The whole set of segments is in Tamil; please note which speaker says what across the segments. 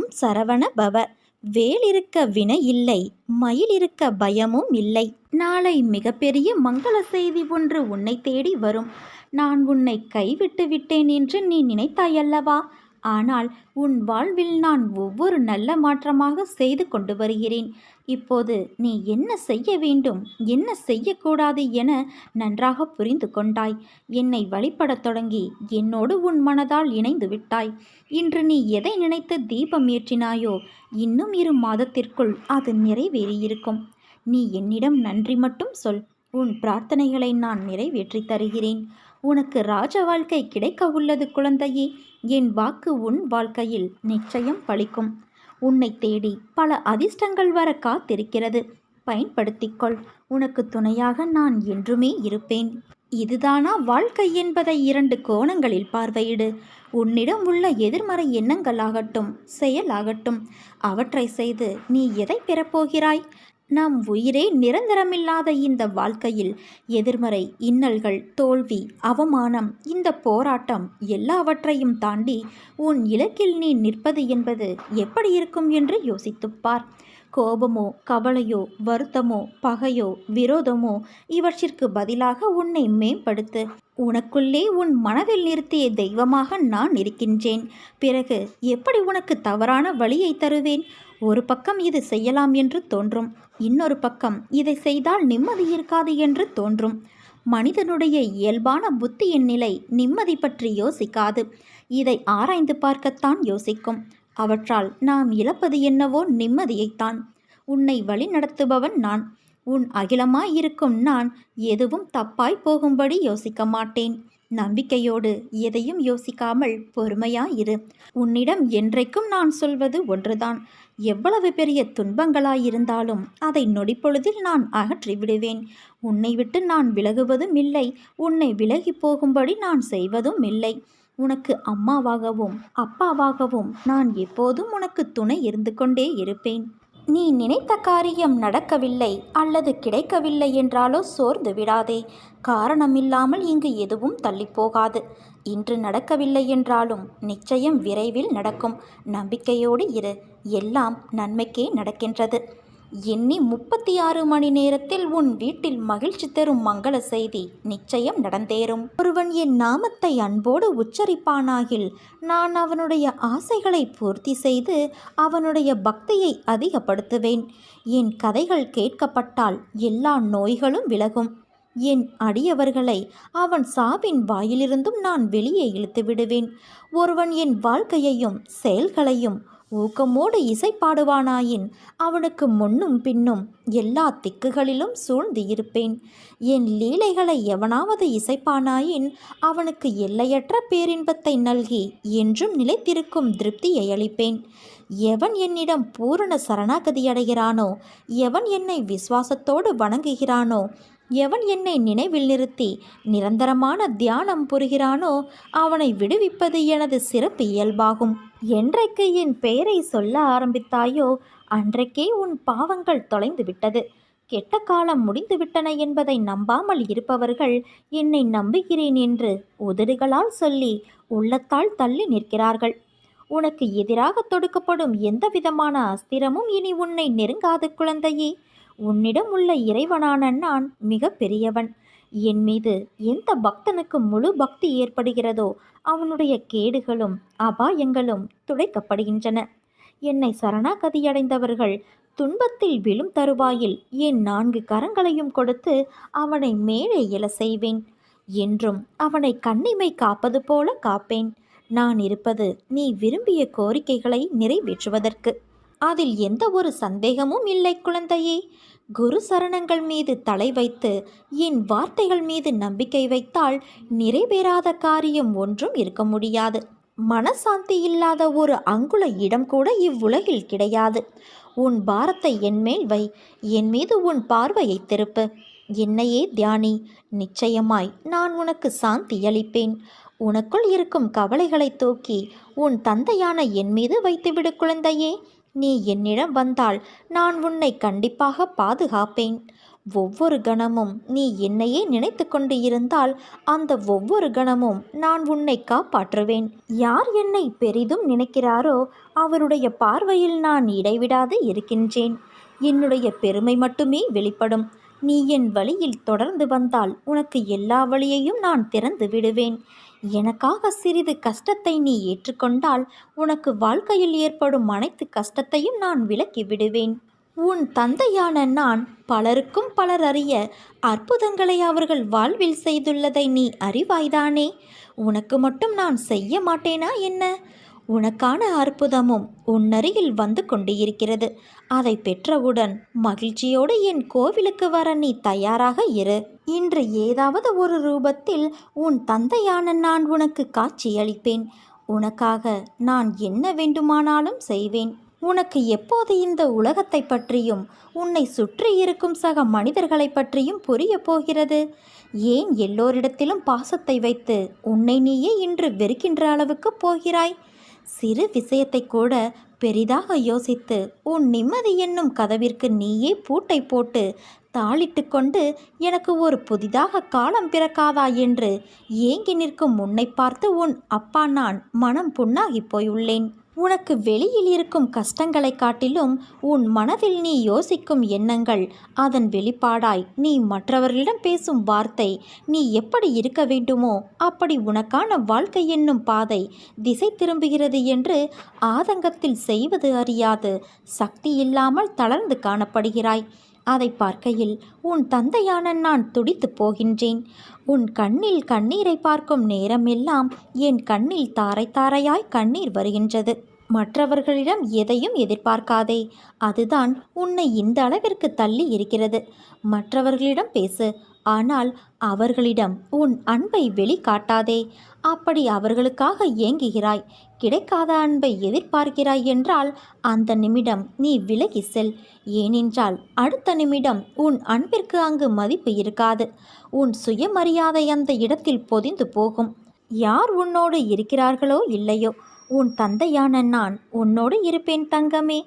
Speaker 1: ஓம் சரவண பவ. வேல் இருக்க வினை இல்லை மயில் இருக்க பயமும் இல்லை. நாளை மிகப்பெரிய மங்கள செய்தி ஒன்று உன்னை தேடி வரும். நான் உன்னை கைவிட்டு விட்டேன் என்று நீ நினைத்தாயல்லவா? ஆனால் உன் வாழ்வில் நான் ஒவ்வொரு நல்ல மாற்றமாக செய்து கொண்டு வருகிறேன். இப்போது நீ என்ன செய்ய வேண்டும் என்ன செய்யக்கூடாது என நன்றாக புரிந்து கொண்டாய். என்னை வழிபடத் தொடங்கி என்னோடு உன் மனதால் இணைந்து விட்டாய். இன்று நீ எதை நினைத்து தீபம் ஏற்றினாயோ இன்னும் இரு மாதத்திற்குள் அது நிறைவேறியிருக்கும். நீ என்னிடம் நன்றி மட்டும் சொல் உன் பிரார்த்தனைகளை நான் நிறைவேற்றி தருகிறேன். உனக்கு ராஜ வாழ்க்கை கிடைக்க உள்ளது குழந்தையே என் வாக்கு உன் வாழ்க்கையில் நிச்சயம் பளிக்கும் உன்னை தேடி பல அதிர்ஷ்டங்கள் வர காத்திருக்கிறது. பயன்படுத்திக்கொள். உனக்கு துணையாக நான் என்றுமே இருப்பேன். இதுதானா வாழ்க்கை என்பதை இரண்டு கோணங்களில் பார்வையிடு. உன்னிடம் உள்ள எதிர்மறை எண்ணங்களாகட்டும் செயலாகட்டும் அவற்றை செய்து நீ எதை பெறப்போகிறாய்? நம் உயிரே நிரந்தரமில்லாத இந்த வாழ்க்கையில் எதிர்மறை இன்னல்கள் தோல்வி அவமானம் இந்த போராட்டம் எல்லாவற்றையும் தாண்டி உன் இலக்கில் நீ நிற்பது என்பது எப்படி இருக்கும் என்று யோசித்துப்பார் கோபமோ கவலையோ வருத்தமோ பகையோ விரோதமோ இவற்றிற்கு பதிலாக உன்னை மேம்படுத்து. உனக்குள்ளே உன் மனதில் நிறுத்திய தெய்வமாக நான் இருக்கின்றேன். பிறகு எப்படி உனக்கு தவறான வழியை தருவேன்? ஒரு பக்கம் இது செய்யலாம் என்று தோன்றும். இன்னொரு பக்கம் இதை செய்தால் நிம்மதி இருக்காது என்று தோன்றும். மனிதனுடைய இயல்பான புத்தியின் நிலை நிம்மதி பற்றி யோசிக்காது. இதை ஆராய்ந்து பார்க்கத்தான் யோசிக்கும். அவற்றால் நாம் இழப்பது என்னவோ நிம்மதியைத்தான். உன்னை வழி நடத்துபவன் நான். உன் அகிலமாயிருக்கும் நான் எதுவும் தப்பாய் போகும்படி யோசிக்க மாட்டேன். நம்பிக்கையோடு எதையும் யோசிக்காமல் பொறுமையாயிரு. உன்னிடம் என்றைக்கும் நான் சொல்வது ஒன்றுதான். எவ்வளவு பெரிய துன்பங்களாயிருந்தாலும் அதை நொடிப்பொழுதில் நான் அகற்றி விடுவேன் உன்னை விட்டு நான் விலகுவதும் இல்லை. உன்னை விலகி போகும்படி நான் செய்வதும் இல்லை. உனக்கு அம்மாவாகவும் அப்பாவாகவும் நான் எப்போதும் உனக்கு துணை இருந்து கொண்டே இருப்பேன். நீ நினைத்த காரியம் நடக்கவில்லை அல்லது கிடைக்கவில்லை என்றாலோ சோர்ந்து விடாதே. காரணமில்லாமல் இங்கு எதுவும் தள்ளிப்போகாது. இன்று நடக்கவில்லை என்றாலும் நிச்சயம் விரைவில் நடக்கும். நம்பிக்கையோடு இரு. எல்லாம் நன்மைக்கே நடக்கின்றது. எண்ணி முப்பத்தி ஆறு மணி நேரத்தில் உன் வீட்டில் மகிழ்ச்சி தரும் மங்கள செய்தி நிச்சயம் நடந்தேறும். ஒருவன் என் நாமத்தை அன்போடு உச்சரிப்பானாகில் நான் அவனுடைய ஆசைகளை பூர்த்தி செய்து அவனுடைய பக்தியை அதிகப்படுத்துவேன். என் கதைகள் கேட்கப்பட்டால் எல்லா நோய்களும் விலகும். என் அடியவர்களை அவன் சாவின் வாயிலிருந்தும் நான் வெளியே இழுத்து விடுவேன் ஒருவன் என் வாழ்க்கையையும் செயல்களையும் ஊக்கமோடு இசை பாடுவானாயின் அவனுக்கு முன்னும் பின்னும் எல்லா திக்குகளிலும் சூழ்ந்து இருப்பேன். என் லீலைகளை எவனாவது இசைப்பானாயின் அவனுக்கு எல்லையற்ற பேரின்பத்தை நல்கி என்றும் நிலைத்திருக்கும் திருப்தியை அளிப்பேன். எவன் என்னிடம் பூரண சரணாகதி அடைகிறானோ எவன் என்னை விசுவாசத்தோடு வணங்குகிறானோ எவன் என்னை நினைவில் நிறுத்தி நிரந்தரமான தியானம் புரிகிறானோ அவனை விடுவிப்பது எனது சிறப்பு இயல்பாகும். என்றைக்கு என் பெயரை சொல்ல ஆரம்பித்தாயோ அன்றைக்கே உன் பாவங்கள் தொலைந்து விட்டது. கெட்ட காலம் முடிந்துவிட்டன என்பதை நம்பாமல் இருப்பவர்கள் என்னை நம்புகிறேன் என்று உதடுகளால் சொல்லி உள்ளத்தால் தள்ளி நிற்கிறார்கள். உனக்கு எதிராக தொடுக்கப்படும் எந்த விதமான அஸ்திரமும் இனி உன்னை நெருங்காது குழந்தையே. உன்னிடம் உள்ள இறைவனான நான் மிக பெரியவன். என் மீது எந்த பக்தனுக்கு முழு பக்தி ஏற்படுகிறதோ அவனுடைய கேடுகளும் அபாயங்களும் துடைக்கப்படுகின்றன. என்னை சரணாகதியடைந்தவர்கள் துன்பத்தில் விழும் தருவாயில் என் நான்கு கரங்களையும் கொடுத்து அவனை மேலே இல செய்வேன். என்றும் அவனை கண்ணிமை காப்பது போல காப்பேன். நான் இருப்பது நீ விரும்பிய கோரிக்கைகளை நிறைவேற்றுவதற்கு. அதில் எந்த ஒரு சந்தேகமும் இல்லை குழந்தையே. குரு சரணங்கள் மீது தலை வைத்து என் வார்த்தைகள் மீது நம்பிக்கை வைத்தால் நிறைவேறாத காரியம் ஒன்றும் இருக்க முடியாது. மனசாந்தி இல்லாத ஒரு அங்குல இடம் கூட இவ்வுலகில் கிடையாது. உன் பாரத்தை என்மேல் வை என் மீது உன் பார்வையை திருப்பு. என்னையே தியானி நிச்சயமாய் நான் உனக்கு சாந்தி அளிப்பேன். உனக்குள் இருக்கும் கவலைகளை தூக்கி உன் தந்தையான என் மீது வைத்துவிடு குழந்தையே. நீ என்னிடம் வந்தால் நான் உன்னை கண்டிப்பாக பாதுகாப்பேன். ஒவ்வொரு கணமும் நீ என்னையே நினைத்து கொண்டு இருந்தால் அந்த ஒவ்வொரு கணமும் நான் உன்னை காப்பாற்றுவேன். யார் என்னை பெரிதும் நினைக்கிறாரோ அவருடைய பார்வையில் நான் இடைவிடாது இருக்கின்றேன். என்னுடைய பெருமை மட்டுமே வெளிப்படும். நீ என் வழியில் தொடர்ந்து வந்தால் உனக்கு எல்லா வழியையும் நான் திறந்து விடுவேன். எனக்காக சிறிது கஷ்டத்தை நீ ஏற்றுக்கொண்டால் உனக்கு வாழ்க்கையில் ஏற்படும் அனைத்து கஷ்டத்தையும் நான் விலக்கி விடுவேன். உன் தந்தையான நான் பலருக்கும் பலர் அறிய அற்புதங்களை அவர்கள் வாழ்வில் செய்துள்ளதை நீ அறிவாய்தானே? உனக்கு மட்டும் நான் செய்ய மாட்டேனா என்ன? உனக்கான அற்புதமும் உன்னருகில் வந்து கொண்டு இருக்கிறது அதை பெற்றவுடன் மகிழ்ச்சியோடு என் கோவிலுக்கு வர நீ தயாராக இரு. இன்று ஏதாவது ஒரு ரூபத்தில் உன் தந்தையான நான் உனக்கு காட்சியளிப்பேன். உனக்காக நான் என்ன வேண்டுமானாலும் செய்வேன். உனக்கு எப்போது இந்த உலகத்தை பற்றியும் உன்னை சுற்றி இருக்கும் சக மனிதர்களை பற்றியும் புரிய போகிறது? ஏன் எல்லோரிடத்திலும் பாசத்தை வைத்து உன்னை நீயே இன்று வெறுக்கின்ற அளவுக்கு போகிறாய்? சிறு விஷயத்தை கூட பெரிதாக யோசித்து உன் நிம்மதி என்னும் கதவிற்கு நீயே பூட்டை போட்டு தாளிட்டு கொண்டு எனக்கு ஒரு புதிதாக காலம் பிறக்காதா என்று ஏங்கி நிற்கும் உன்னை பார்த்து உன் அப்பா நான் மனம் புண்ணாகி போயுள்ளேன். உனக்கு வெளியில் இருக்கும் கஷ்டங்களை காட்டிலும் உன் மனதில் நீ யோசிக்கும் எண்ணங்கள் அதன் வெளிப்பாடாய் நீ மற்றவர்களிடம் பேசும் வார்த்தை நீ எப்படி இருக்க வேண்டுமோ அப்படி உனக்கான வாழ்க்கை என்னும் பாதை திசை திரும்புகிறது என்று ஆதங்கத்தில் செய்வது அறியாது சக்தி இல்லாமல் தளர்ந்து காணப்படுகிறாய். அதை பார்க்கையில் உன் தந்தையான நான் துடித்து போகின்றேன். உன் கண்ணில் கண்ணீரை பார்க்கும் நேரமெல்லாம் என் கண்ணில் தாரை தாரையாய் கண்ணீர் வருகின்றது. மற்றவர்களிடம் எதையும் எதிர்பார்க்காதே. அதுதான் உன்னை இந்த அளவிற்கு தள்ளி இருக்கிறது. மற்றவர்களிடம் பேசு. ஆனால் அவர்களிடம் உன் அன்பை வெளிக்காட்டாதே. அப்படி அவர்களுக்காக ஏங்குகிறாய். கிடைக்காத அன்பை எதிர்பார்க்கிறாய் என்றால் அந்த நிமிடம் நீ விலகி செல். ஏனென்றால் அடுத்த நிமிடம் உன் அன்பிற்கு அங்கு மதிப்பு இருக்காது. உன் சுயமரியாதை அந்த இடத்தில் பொதிந்து போகும். யார் உன்னோடு இருக்கிறார்களோ இல்லையோ. உன் தந்தையான நான் உன்னோடு இருப்பேன் தங்கமே.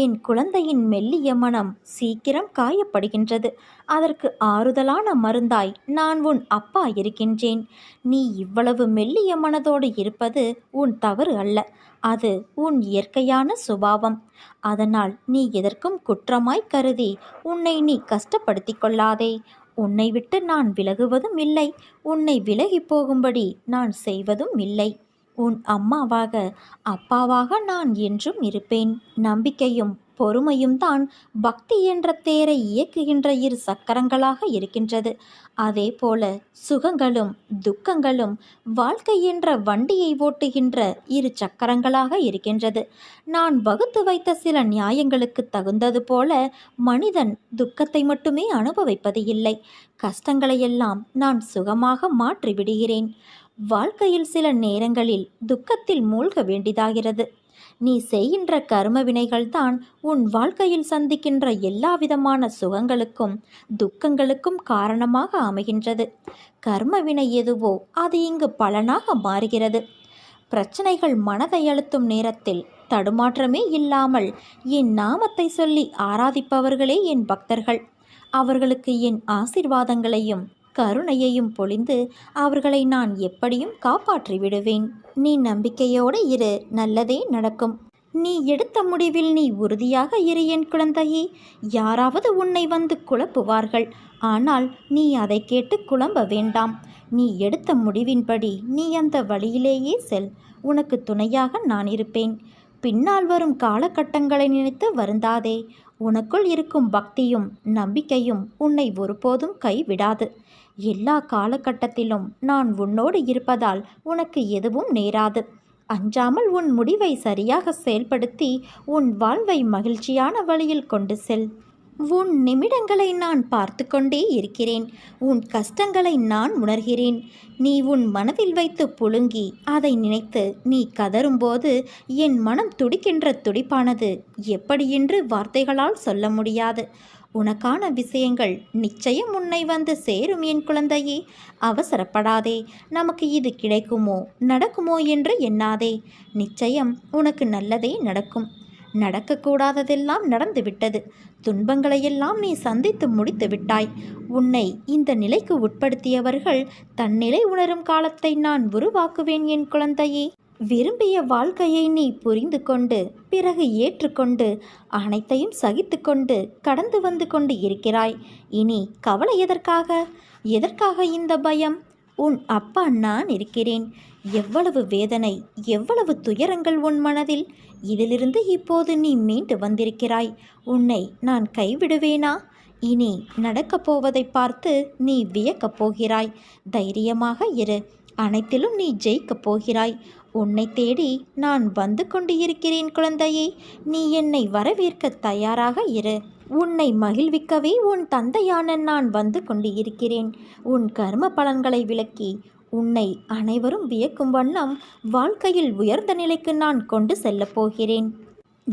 Speaker 1: என் குழந்தையின் மெல்லிய மனம் சீக்கிரம் காயப்படுகின்றது. அதற்கு ஆறுதலான மருந்தாய் நான் உன் அப்பா இருக்கின்றேன். நீ இவ்வளவு மெல்லிய மனதோடு இருப்பது உன் தவறு அல்ல. அது உன் இயற்கையான சுபாவம். அதனால் நீ எதற்கும் குற்றமாய் கருதி உன்னை நீ கஷ்டப்படுத்திக் கொள்ளாதே. உன்னை விட்டு நான் விலகுவதும் இல்லை. உன்னை விலகி போகும்படி நான் செய்வதும் இல்லை. உன் அம்மாவாக அப்பாவாக நான் என்றும் இருப்பேன். நம்பிக்கையும் பொறுமையும் தான் பக்தி என்ற தேரை இயக்குகின்ற இரு சக்கரங்களாக இருக்கின்றது. அதே போல சுகங்களும் துக்கங்களும் வாழ்க்கை என்ற வண்டியை ஓட்டுகின்ற இரு சக்கரங்களாக இருக்கின்றது. நான் வகுத்து வைத்த சில நியாயங்களுக்கு தகுந்தது போல மனிதன் துக்கத்தை மட்டுமே அனுபவிப்பது இல்லை. கஷ்டங்களையெல்லாம் நான் சுகமாக மாற்றிவிடுகிறேன். வாழ்க்கையில் சில நேரங்களில் துக்கத்தில் மூழ்க வேண்டியதாகிறது நீ செய்கின்ற கர்ம வினைகள்தான் உன் வாழ்க்கையில் சந்திக்கின்ற எல்லா விதமான சுகங்களுக்கும் துக்கங்களுக்கும் காரணமாக அமைகின்றது. கர்ம வினை எதுவோ அது இங்கு பலனாக மாறுகிறது. பிரச்சனைகள் மனதை அழுத்தும் நேரத்தில் தடுமாற்றமே இல்லாமல் என் நாமத்தை சொல்லி ஆராதிப்பவர்களே என் பக்தர்கள். அவர்களுக்கு என் ஆசிர்வாதங்களையும் கருணையையும் பொழிந்து அவர்களை நான் எப்படியும் காப்பாற்றி விடுவேன். நீ நம்பிக்கையோடு இரு நல்லதே நடக்கும். நீ எடுத்த முடிவில் நீ உறுதியாக இரு என் குழந்தையே. யாராவது உன்னை வந்து குழப்புவார்கள். ஆனால் நீ அதை கேட்டு குழம்ப வேண்டாம். நீ எடுத்த முடிவின்படி நீ அந்த வழியிலேயே செல். உனக்கு துணையாக நான் இருப்பேன். பின்னால் வரும் காலகட்டங்களை நினைத்து வருந்தாதே. உனக்குள் இருக்கும் பக்தியும் நம்பிக்கையும் உன்னை ஒருபோதும் கைவிடாது. எல்லா காலகட்டத்திலும் நான் உன்னோடு இருப்பதால் உனக்கு எதுவும் நேராது. அஞ்சாமல் உன் முடிவை சரியாக செயல்படுத்தி உன் வாழ்வை மகிழ்ச்சியான வழியில் கொண்டு செல். உன் நிமிடங்களை நான் பார்த்து கொண்டே இருக்கிறேன். உன் கஷ்டங்களை நான் உணர்கிறேன். நீ உன் மனதில் வைத்து புழுங்கி அதை நினைத்து நீ கதறும்போது என் மனம் துடிக்கின்ற துடிப்பானது. எப்படியென்று வார்த்தைகளால் சொல்ல முடியாது. உனக்கான விஷயங்கள் நிச்சயம் உன்னை வந்து சேரும் என் குழந்தையே. அவசரப்படாதே. நமக்கு இது கிடைக்குமோ நடக்குமோ என்று எண்ணாதே. நிச்சயம் உனக்கு நல்லதே நடக்கும். நடக்கக்கூடாததெல்லாம் நடந்துவிட்டது. துன்பங்களையெல்லாம் நீ சந்தித்து முடித்து விட்டாய். உன்னை இந்த நிலைக்கு உட்படுத்தியவர்கள் தன்னிலை உணரும் காலத்தை நான் உருவாக்குவேன் என் குழந்தையே. விரும்பிய வாழ்க்கையை நீ புரிந்து கொண்டு பிறகு ஏற்றுக்கொண்டு அனைத்தையும் சகித்துக்கொண்டு கடந்து வந்து கொண்டு இருக்கிறாய். இனி கவலை எதற்காக? எதற்காக இந்த பயம்? உன் அப்பா நான் இருக்கிறேன். எவ்வளவு வேதனை எவ்வளவு துயரங்கள் உன் மனதில்? இதிலிருந்து இப்போது நீ மீண்டு வந்திருக்கிறாய். உன்னை நான் கைவிடுவேனா? இனி நடக்கப் போவதை பார்த்து நீ வியக்கப் போகிறாய். தைரியமாக இரு. அனைத்திலும் நீ ஜெயிக்கப் போகிறாய். உன்னை தேடி நான் வந்து கொண்டு இருக்கிறேன் குழந்தையே. நீ என்னை வரவேற்க தயாராக இரு. உன்னை மகிழ்விக்கவே உன் தந்தையான நான் வந்து கொண்டு இருக்கிறேன் உன் கர்ம பலன்களை விளக்கி உன்னை அனைவரும் வியக்கும் வண்ணம் வாழ்க்கையில் உயர்ந்த நிலைக்கு நான் கொண்டு செல்லப் போகிறேன்.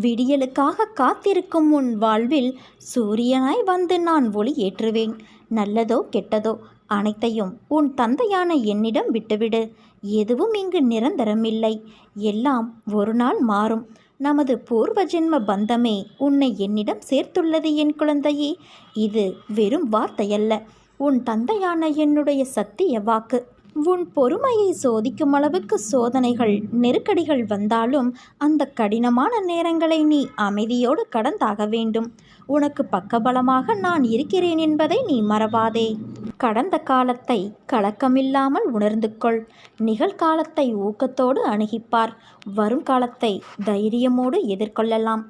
Speaker 1: விடியலுக்காக காத்திருக்கும் உன் வாழ்வில் சூரியனாய் வந்து நான் ஒளி ஏற்றுவேன். நல்லதோ கெட்டதோ அனைத்தையும் உன் தந்தையான என்னிடம் விட்டுவிடு. எதுவும் இங்கு நிரந்தரமில்லை. எல்லாம் ஒரு நாள் மாறும். நமது பூர்வ ஜென்ம பந்தமே உன்னை என்னிடம் சேர்த்துள்ளது என் குழந்தையே. இது வெறும் வார்த்தையல்ல. உன் தந்தையான என்னுடைய சத்திய வாக்கு. உன் பொறுமையை சோதிக்கும் அளவுக்கு சோதனைகள் நெருக்கடிகள் வந்தாலும் அந்த கடினமான நேரங்களை நீ அமைதியோடு கடந்தாக வேண்டும். உனக்கு பக்கபலமாக நான் இருக்கிறேன் என்பதை நீ மறவாதே. கடந்த காலத்தை கலக்கமில்லாமல் உணர்ந்து கொள் நிகழ்காலத்தை ஊக்கத்தோடு அணுகிப்பார். வரும் காலத்தை தைரியமோடு எதிர்கொள்ளலாம்.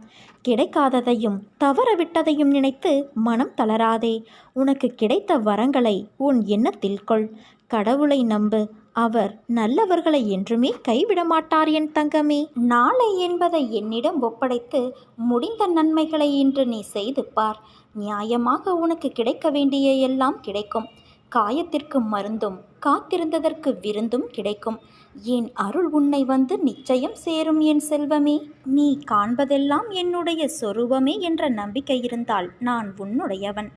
Speaker 1: கிடைக்காததையும் தவறவிட்டதையும் நினைத்து மனம் தளராதே. உனக்கு கிடைத்த வரங்களை உன் எண்ணத்தில் கொள். கடவுளை நம்பு. அவர் நல்லவர்களை என்றுமே கைவிட மாட்டார் என் தங்கமே. நாளை என்பதை என்னிடம் ஒப்படைத்து முடிந்த நன்மைகளை இன்று நீ செய்து பார். நியாயமாக உனக்கு கிடைக்க வேண்டிய எல்லாம் கிடைக்கும். காயத்திற்கு மருந்தும் காத்திருந்ததற்கு விருந்தும் கிடைக்கும். என் அருள் உன்னை வந்து நிச்சயம் சேரும் என் செல்வமே. நீ காண்பதெல்லாம் என்னுடைய சொரூபமே என்ற நம்பிக்கை இருந்தால் நான் உன்னுடையவன்.